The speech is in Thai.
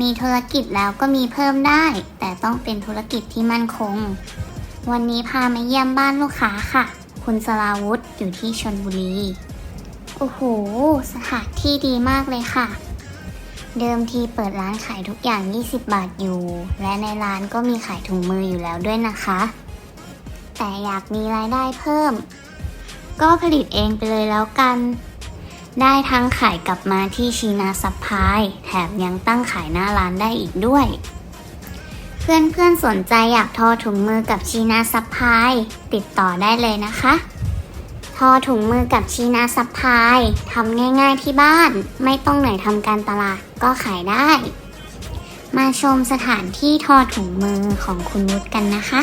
มีธุรกิจแล้วก็มีเพิ่มได้ แต่ต้องเป็นธุรกิจที่มั่นคง วันนี้พามาเยี่ยมบ้านลูกค้าค่ะ คุณสลาวุธอยู่ที่ชนบุรี โอ้โห สถานที่ดีมากเลยค่ะ เดิมทีเปิดร้านขายทุกอย่าง 20 บาทอยู่ และในร้านก็มีขายถุงมืออยู่แล้วด้วยนะคะ แต่อยากมีรายได้เพิ่ม ก็ผลิตเองไปเลยแล้วกัน ได้ทั้งขายกลับมาที่ชีนาซัพพลาย แถมยังตั้งขายหน้าร้านได้อีกด้วย เพื่อนๆสนใจอยากทอถุงมือกับชีนาซัพพลาย ติดต่อได้เลยนะคะ ทอถุงมือกับชีนาซัพพลายทำง่ายๆที่บ้าน ไม่ต้องเหนื่อยทำการตลาดก็ขายได้ มาชมสถานที่ทอถุงมือของคุณวุฒิกันนะคะ